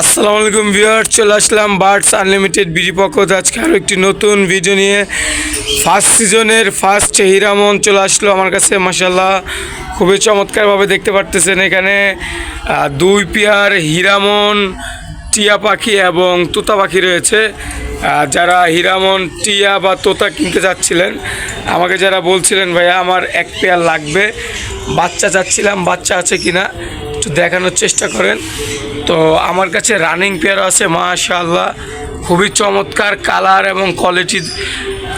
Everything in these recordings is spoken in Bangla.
আসসালামু আলাইকুম ভিউয়ার চলে আসলাম বার্ডস আনলিমিটেড বিডি পক্ষ আজকে আরও একটি নতুন ভিডিও নিয়ে ফার্স্ট সিজনের ফার্স্ট হিরামন চলে আসলো আমার কাছে মাসাল্লাহ খুবই চমৎকারভাবে দেখতে পারতেছেন এখানে দুই পেয়ার হিরামন টিয়া পাখি এবং তোতা পাখি রয়েছে। যারা হিরামন টিয়া বা তোতা কিনতে যাচ্ছিলেন, আমাকে যারা বলছিলেন, ভাইয়া, আমার এক পেয়ার লাগবে। বাচ্চা চাচ্ছিলাম, বাচ্চা আছে কিনা? একটু দেখানোর চেষ্টা করেন। তো আমার কাছে রানিং পেয়ার আছে, মাশাআল্লাহ। খুবই চমৎকার কালার এবং কোয়ালিটি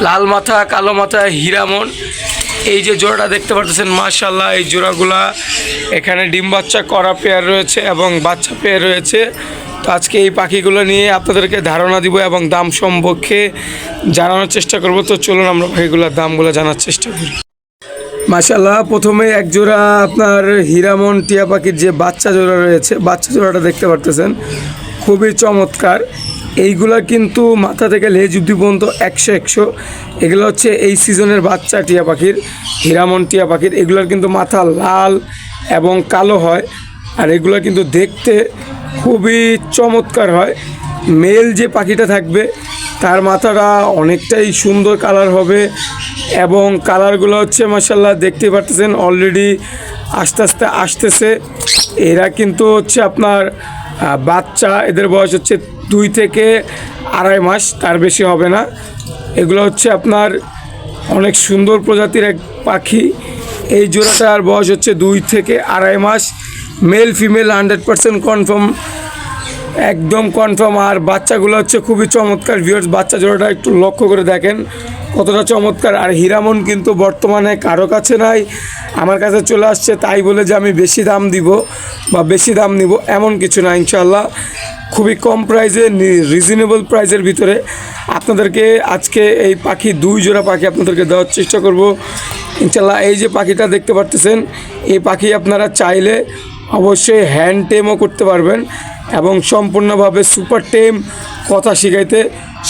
লাল মাথা, কালো মাথা হীরামন এই যে জোড়াটা দেখতে পাচ্ছেন মাশাল্লাহ এই জোড়াগুলা। এখানে ডিম বাচ্চা করা পেয়ার রয়েছে এবং বাচ্চা পেয়ার রয়েছে। তো আজকে এই পাখিগুলো নিয়ে আপনাদেরকে ধারণা দিব এবং দাম সম্পর্কে জানানোর চেষ্টা করব। তো চলুন আমরা পাখিগুলোর দামগুলো জানার চেষ্টা করি। মাশাল্লাহ প্রথমে এক জোড়া আপনার হীরামন টিয়া পাখির যে বাচ্চা জোড়া রয়েছে, বাচ্চা জোড়াটা দেখতে পারতেছেন। খুবই চমৎকার। এইগুলা কিন্তু মাথা থেকে লেজ অব্দি পর্যন্ত একশো একশো। এগুলো হচ্ছে এই সিজনের বাচ্চা টিয়া পাখির, হীরামন টিয়া পাখির। এগুলোর কিন্তু মাথা লাল এবং কালো হয় আর এগুলো কিন্তু দেখতে খুবই চমৎকার হয়। মেল যে পাখিটা থাকবে তার মাথাটা অনেকটাই সুন্দর কালার হবে এবং কালারগুলো হচ্ছে মাসাল্লাহ দেখতে পারতেছেন অলরেডি আস্তে আস্তে আসতেছে। এরা কিন্তু হচ্ছে আপনার বাচ্চা, এদের বয়স হচ্ছে দুই থেকে আড়াই মাস, তার বেশি হবে না। এগুলো হচ্ছে আপনার অনেক সুন্দর প্রজাতির এক পাখি। এই জোড়াটার বয়স হচ্ছে দুই থেকে আড়াই মাস। Male female hundred percent confirm একদম কনফার্ম আর বাচ্চাগুলো হচ্ছে খুবই চমৎকার ভিউয়ার্স বাচ্চা জোড়াটা একটু লক্ষ্য করে দেখেন কতটা চমৎকার। আর হীরামন কিন্তু বর্তমানে কারও কাছে নাই, আমার কাছে চলে আসছে, তাই বলে যে আমি বেশি দাম দিব বা বেশি দাম নিব এমন কিছু না ইনশাল্লাহ খুবই কম প্রাইসে রিজনেবল প্রাইসের ভিতরে আপনাদেরকে আজকে এই পাখি, দুই জোড়া পাখি আপনাদেরকে দেওয়ার চেষ্টা করব। ইনশাল্লাহ এই যে পাখিটা দেখতে পারতেছেন, এই পাখি আপনারা চাইলে অবশ্যই হ্যান্ড টেমও করতে পারবেন এবং সম্পূর্ণভাবে সুপার টেম কথা শিখাইতে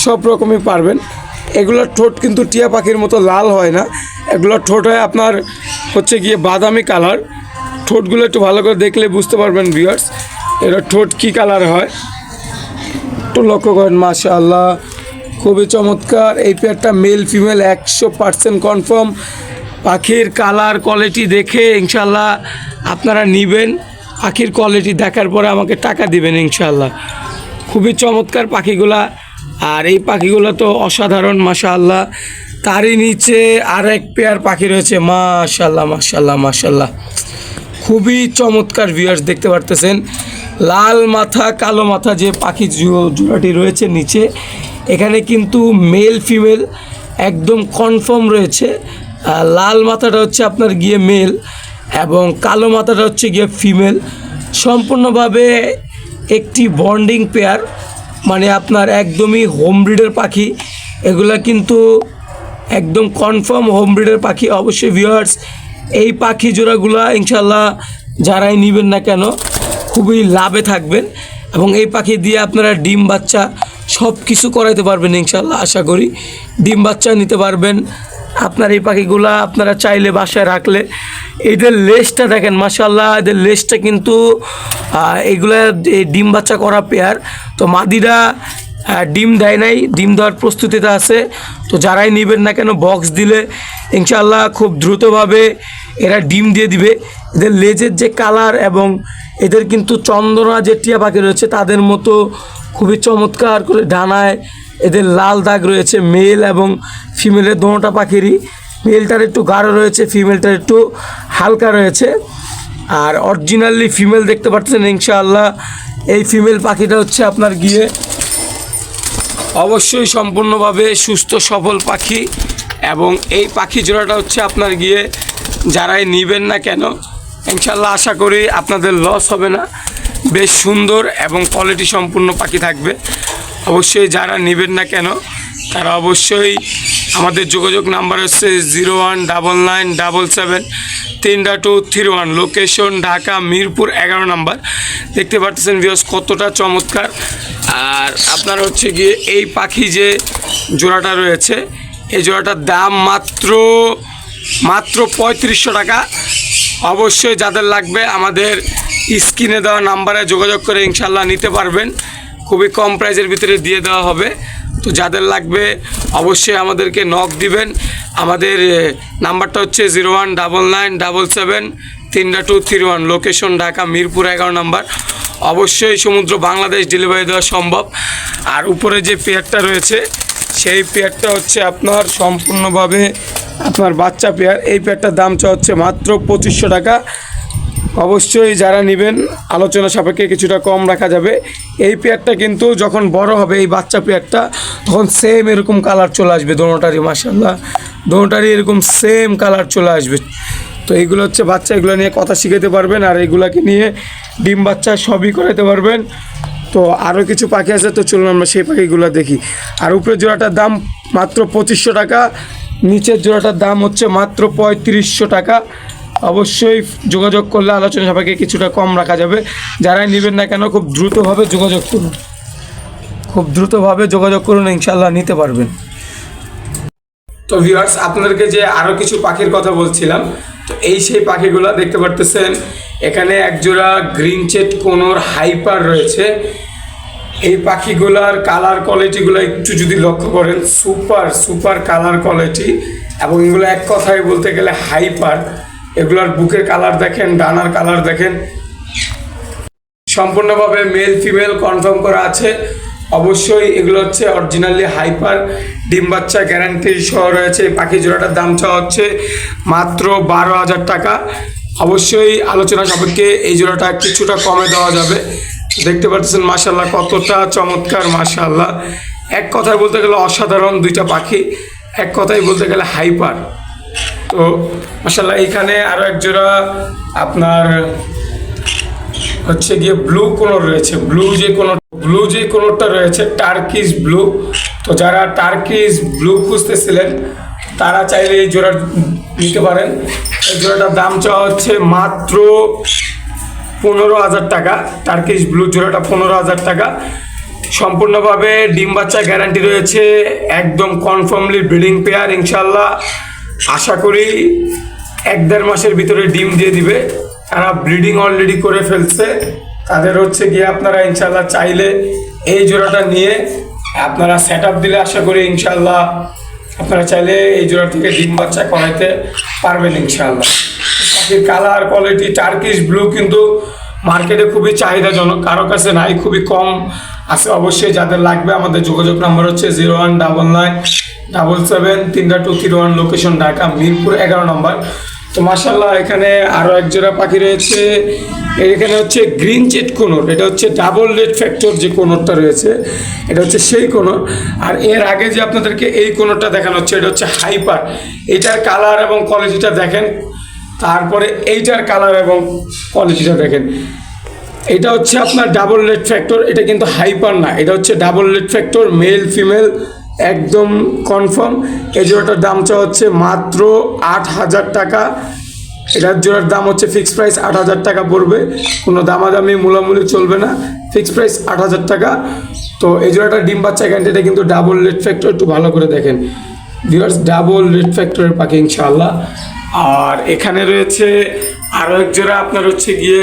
সব রকমই পারবেন। এগুলোর ঠোঁট কিন্তু টিয়া পাখির মতো লাল হয় না। এগুলোর ঠোঁট হয় আপনার হচ্ছে গিয়ে বাদামি কালার ঠোঁটগুলো একটু ভালো করে দেখলে বুঝতে পারবেন ভিউয়ার্স এরা ঠোঁট কী কালার হয়। একটু লক্ষ্য করেন মাশা আল্লাহ খুবই চমৎকার। এই পেয়ারটা মেল ফিমেল একশো পার্সেন্ট কনফার্ম পাখির কালার কোয়ালিটি দেখে ইনশাল্লাহ আপনারা নেবেন, পাখির কোয়ালিটি দেখার পরে আমাকে টাকা দিবেন ইনশাল্লাহ খুবই চমৎকার পাখিগুলা। আর এই পাখিগুলো তো অসাধারণ মাশা আল্লাহ তারই নিচে আর এক পেয়ার পাখি রয়েছে মাশাল্লাহ মাশাল্লাহ মাশাল্লাহ খুবই চমৎকার ভিউয়ার্স দেখতে পারতেছেন। লাল মাথা, কালো মাথা যে পাখি জোড়াটি রয়েছে নিচে, এখানে কিন্তু মেল ফিমেল একদম কনফার্ম রয়েছে। লাল মাথাটা হচ্ছে আপনার গিয়ে মেল এবং কালো মাথাটা হচ্ছে গিয়ে ফিমেল। সম্পূর্ণভাবে একটি বন্ডিং পেয়ার মানে আপনার একদমই হোম ব্রিডের পাখি। এগুলা কিন্তু একদম কনফার্ম হোম ব্রিডের পাখি। অবশ্যই ভিউয়ার্স, এই পাখি জোড়াগুলো ইনশাল্লাহ যারাই নেবেন না কেন, খুবই লাভে থাকবেন। এবং এই পাখি দিয়ে আপনারা ডিম বাচ্চা সব কিছু করাইতে পারবেন ইনশাল্লাহ আশা করি। ডিম বাচ্চা নিতে পারবেন। আপনার এই পাখিগুলা আপনারা চাইলে বাসায় রাখলে। এদের লেজটা দেখেন মাসাল্লাহ এদের লেজটা কিন্তু এগুলা ডিম বাচ্চা করা পেয়ার। তো মাদিরা ডিম দেয় নাই, ডিম দেওয়ার প্রস্তুতিতে আছে। তো যারাই নেবেন না কেন, বক্স দিলে ইনশাল্লাহ খুব দ্রুতভাবে এরা ডিম দিয়ে দিবে। এদের লেজের যে কালার এবং এদের কিন্তু চন্দনা যে টিয়া পাখি রয়েছে, তাদের মতো খুবই চমৎকার করে ডানায় এদের লাল দাগ রয়েছে, মেল এবং ফিমেলের দোনোটা পাখিরই। মেলটার একটু গাঢ় রয়েছে ফিমেলটার একটু হালকা রয়েছে। আর অরিজিনালি ফিমেল দেখতে পাচ্ছেন ইনশাআল্লাহ। এই ফিমেল পাখিটা হচ্ছে আপনার গিয়ে অবশ্যই সম্পূর্ণভাবে সুস্থ, সফল পাখি। এবং এই পাখি জোড়াটা হচ্ছে আপনার গিয়ে যারাই নেবেন না কেন ইনশাল্লাহ আশা করি আপনাদের লস হবে না। বেশ সুন্দর এবং কোয়ালিটি সম্পূর্ণ পাখি থাকবে। অবশ্যই যারা নেবেন না কেন, তারা অবশ্যই আমাদের যোগাযোগ নাম্বার হচ্ছে zero one double nine double seven তিনটা two three one. Location Dhaka Mirpur এগারো নাম্বার। দেখতে পাচ্ছেন ভিউস কতটা চমৎকার। আর আপনার হচ্ছে গিয়ে এই পাখি যে জোড়াটা রয়েছে, এই জোড়াটার দাম মাত্র মাত্র পঁয়ত্রিশশো টাকা। অবশ্যই যাদের লাগবে আমাদের স্ক্রিনে দেওয়া নাম্বারে যোগাযোগ করে ইনশাল্লাহ নিতে পারবেন। খুবই কম প্রাইজের ভিতরে দিয়ে দেওয়া হবে। তো যাদের লাগবে অবশ্যই আমাদেরকে নক দিবেন। আমাদের নাম্বারটা হচ্ছে zero one double nine double seven, তিনটা two three one location Dhaka, Mirpur এগারো নাম্বার। অবশ্যই সমুদ্র বাংলাদেশ ডেলিভারি দেওয়া সম্ভব। আর উপরে যে পেয়ারটা রয়েছে, সেই পেয়ারটা হচ্ছে আপনার সম্পূর্ণভাবে আপনার বাচ্চা পেয়ার। এই পেয়ারটার দাম চা হচ্ছে মাত্র পঁচিশশো টাকা। অবশ্যই যারা নেবেন, আলোচনা সাপেক্ষে কিছুটা কম রাখা যাবে। এই পেয়ারটা কিন্তু যখন বড় হবে, এই বাচ্চা পেয়ারটা, তখন সেম এরকম কালার চলে আসবে দোনোটারই মাসাল্লাহ দোনোটারই এরকম সেম কালার চলে আসবে। তো এইগুলো হচ্ছে বাচ্চা, এগুলো নিয়ে কথা শিখাতে পারবেন আর এগুলাকে নিয়ে ডিম বাচ্চা সবই করাতে পারবেন। তো আরও কিছু পাখি আছে, তো চলুন আমরা সেই পাখিগুলো দেখি। আর উপরের জোড়াটার দাম মাত্র পঁচিশশো টাকা, নিচের জোড়াটার দাম হচ্ছে মাত্র পঁয়ত্রিশশো টাকা। অবশ্যই যোগাযোগ করলে আলোচনা সাপেক্ষে কিছুটা কম রাখা যাবে। যারাই নেবেন না কেন, খুব দ্রুতভাবে যোগাযোগ করুন। খুব দ্রুতভাবে যোগাযোগ করুন ইনশাল্লাহ নিতে পারবেন। তো ভিউয়ার্স আপনাদেরকে যে আরও কিছু পাখির কথা বলছিলাম, তো এই সেই পাখিগুলো দেখতে পারতেছেন, এখানে একজোড়া গ্রিন চেট কোনোর হাইপার রয়েছে। এই পাখিগুলার কালার কোয়ালিটিগুলো একটু যদি লক্ষ্য করেন সুপার সুপার কালার কোয়ালিটি এবং এগুলো এক কথায় বলতে গেলে হাইপার এগুলার বুকের কালার দেখেন, ডানার কালার দেখেন। সম্পূর্ণভাবে মেল ফিমেল কনফার্ম করা আছে। অবশ্যই এগুলো হচ্ছে অরিজিনালি হাইপার ডিম বাচ্চা গ্যারান্টি সহ রয়েছে। পাখি জোড়াটার দাম চাওয়া হচ্ছে মাত্র বারো হাজার টাকা। অবশ্যই আলোচনা সাপেক্ষে এই জোড়াটা কিছুটা কমে দেওয়া যাবে। দেখতে পাচ্ছেন মাশাল্লাহ কতটা চমৎকার মাশাল্লাহ এক কথায় বলতে গেলে অসাধারণ দুইটা পাখি। এক কথায় বলতে গেলে হাইপার তো মাশাল্লাহ এখানে আরও এক জোড়া আপনার হচ্ছে গিয়ে ব্লু কোনোর রয়েছে। ব্লু যে কোনো ব্লু যে কোনোটা রয়েছে টার্কিস ব্লু তো যারা টার্কিস ব্লু খুঁজতেছিলেন, তারা চাইলে এই জোড়া নিতে পারেন। এই জোড়াটার দাম চাওয়া হচ্ছে মাত্র পনেরো হাজার টাকা। টার্কিশ ব্লু জোড়াটা পনেরো হাজার টাকা। সম্পূর্ণভাবে ডিম বাচ্চা গ্যারান্টি রয়েছে, একদম কনফার্মলি ব্রিডিং পেয়ার ইনশাল্লাহ আশা করি এক দেড় মাসের ভিতরে ডিম দিয়ে দিবে। তারা ব্রিডিং অলরেডি করে ফেলছে। তাদের হচ্ছে গিয়ে আপনারা ইনশাল্লাহ চাইলে এই জোড়াটা নিয়ে আপনারা সেট দিলে আশা করি ইনশাল্লাহ আপনারা চাইলে এই জোড়া থেকে ডিম বাচ্চা করাইতে পারবেন ইনশাল্লাহ পাখির কালার কোয়ালিটি টার্কিশ ব্লু কিন্তু মার্কেটে খুবই চাহিদাজনক, কারও কাছে নাই, খুবই কম আছে। অবশ্যই যাদের লাগবে আমাদের যোগাযোগ নাম্বার হচ্ছে zero one double nine double seven, তিনটা two three one location Dhaka, Mirpur এগারো নম্বর। তো মাসাল্লাহ এখানে আরও এক জোড়া পাখি রয়েছে। এখানে হচ্ছে গ্রিন চেট কোনর, এটা হচ্ছে ডাবল রেড ফ্যাক্টর যে কোনরটা রয়েছে, এটা হচ্ছে সেই কোনর। আর এর আগে যে আপনাদেরকে এই কোনরটা দেখানো হচ্ছে, এটা হচ্ছে হাইপার। এটার কালার এবং কোয়ালিটিটা দেখেন, তারপরে এইটার কালার এবং কোয়ালিটিটা দেখেন। এটা হচ্ছে আপনার ডাবল রেড ফ্যাক্টর, এটা কিন্তু হাইপার না, এটা হচ্ছে double red factor, male female. একদম কনফার্ম এই জোড়াটার দাম চা হচ্ছে মাত্র আট হাজার টাকা। এটার জোড়ার দাম হচ্ছে ফিক্স প্রাইস আট হাজার টাকা পড়বে। কোনো দামাদামি, মূলামূলি চলবে না। ফিক্স প্রাইস আট হাজার টাকা। তো এই জোড়াটা ডিম বাচ্চা গ্যারান্টিটা কিন্তু ডাবল রেড ফ্যাক্টর একটু ভালো করে দেখেন। ভিউয়ার্স ডাবল রেড ফ্যাক্টরের পাখি ইনশাআল্লাহ। আর এখানে রয়েছে আরও এক জোড়া, আপনার হচ্ছে গিয়ে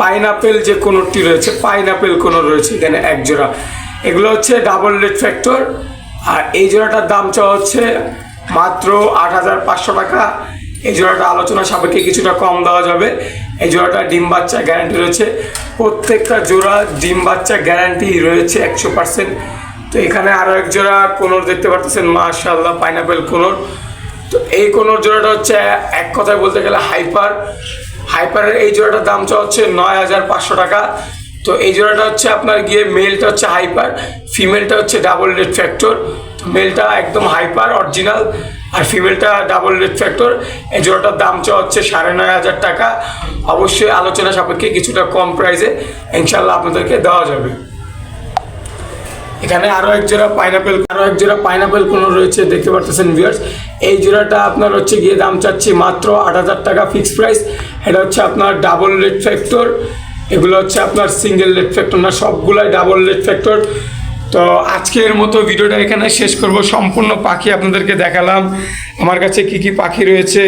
পাইনাপেল যে কোনোটি রয়েছে পাইনাপেল কোনো রয়েছে, এখানে এক জোড়া। এগুলো হচ্ছে ডাবল রেড ফ্যাক্টর আর এই জোড়াটার দাম চাওয়া হচ্ছে মাত্র আট হাজার পাঁচশো টাকা। এই জোড়াটা আলোচনা সাপেক্ষে কিছুটা কম দেওয়া যাবে। এই জোড়াটা ডিম বাচ্চা গ্যারান্টি রয়েছে। প্রত্যেকটা জোড়া ডিম বাচ্চা গ্যারান্টি রয়েছে একশো পার্সেন্ট তো এখানে আরও এক জোড়া কোনোর দেখতে পারতেছেন মাশাল্লাহ পাইনাপেল কোনোর। তো এই কোনোর জোড়াটা হচ্ছে এক কথায় বলতে গেলে হাইপার হাইপারের এই জোড়াটার দাম চা হচ্ছে নয় হাজার পাঁচশো টাকা। তো এই জোড়াটা হচ্ছে আপনার গিয়ে মেলটা হচ্ছে হাইপার, ফিমেলটা হচ্ছে ডাবল রেড ফ্যাক্টর। তো মেলটা একদম হাইপার, অরিজিনাল, আর ফিমেলটা ডাবল রেড ফ্যাক্টর। এই জোড়াটার দাম চা হচ্ছে সাড়ে নয় হাজার টাকা। অবশ্যই আলোচনা সাপেক্ষে কিছুটা কম প্রাইসে ইনশাল্লাহ আপনাদেরকে দেওয়া যাবে। এখানে আরও এক জোড়া পাইনাপেল আরও এক জোড়া পাইনাপেল কোনো রয়েছে, দেখতে পারতেছেন ভিউয়ার্স এই জোড়াটা আপনার হচ্ছে গিয়ে দাম চাচ্ছি মাত্র আট হাজার টাকা ফিক্সড প্রাইস এটা হচ্ছে আপনার ডাবল রেড ফ্যাক্টর এগুলো হচ্ছে আপনার সিঙ্গেল লেড ফ্যাক্টর না, সবগুলাই ডাবল লেড ফ্যাক্টর তো আজকের মতো ভিডিওটা এখানে শেষ করব। সম্পূর্ণ পাখি আপনাদেরকে দেখালাম। আমার কাছে কি কি পাখি রয়েছে?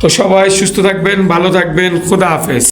তো সবাই সুস্থ থাকবেন, ভালো থাকবেন। খোদা হাফেজ।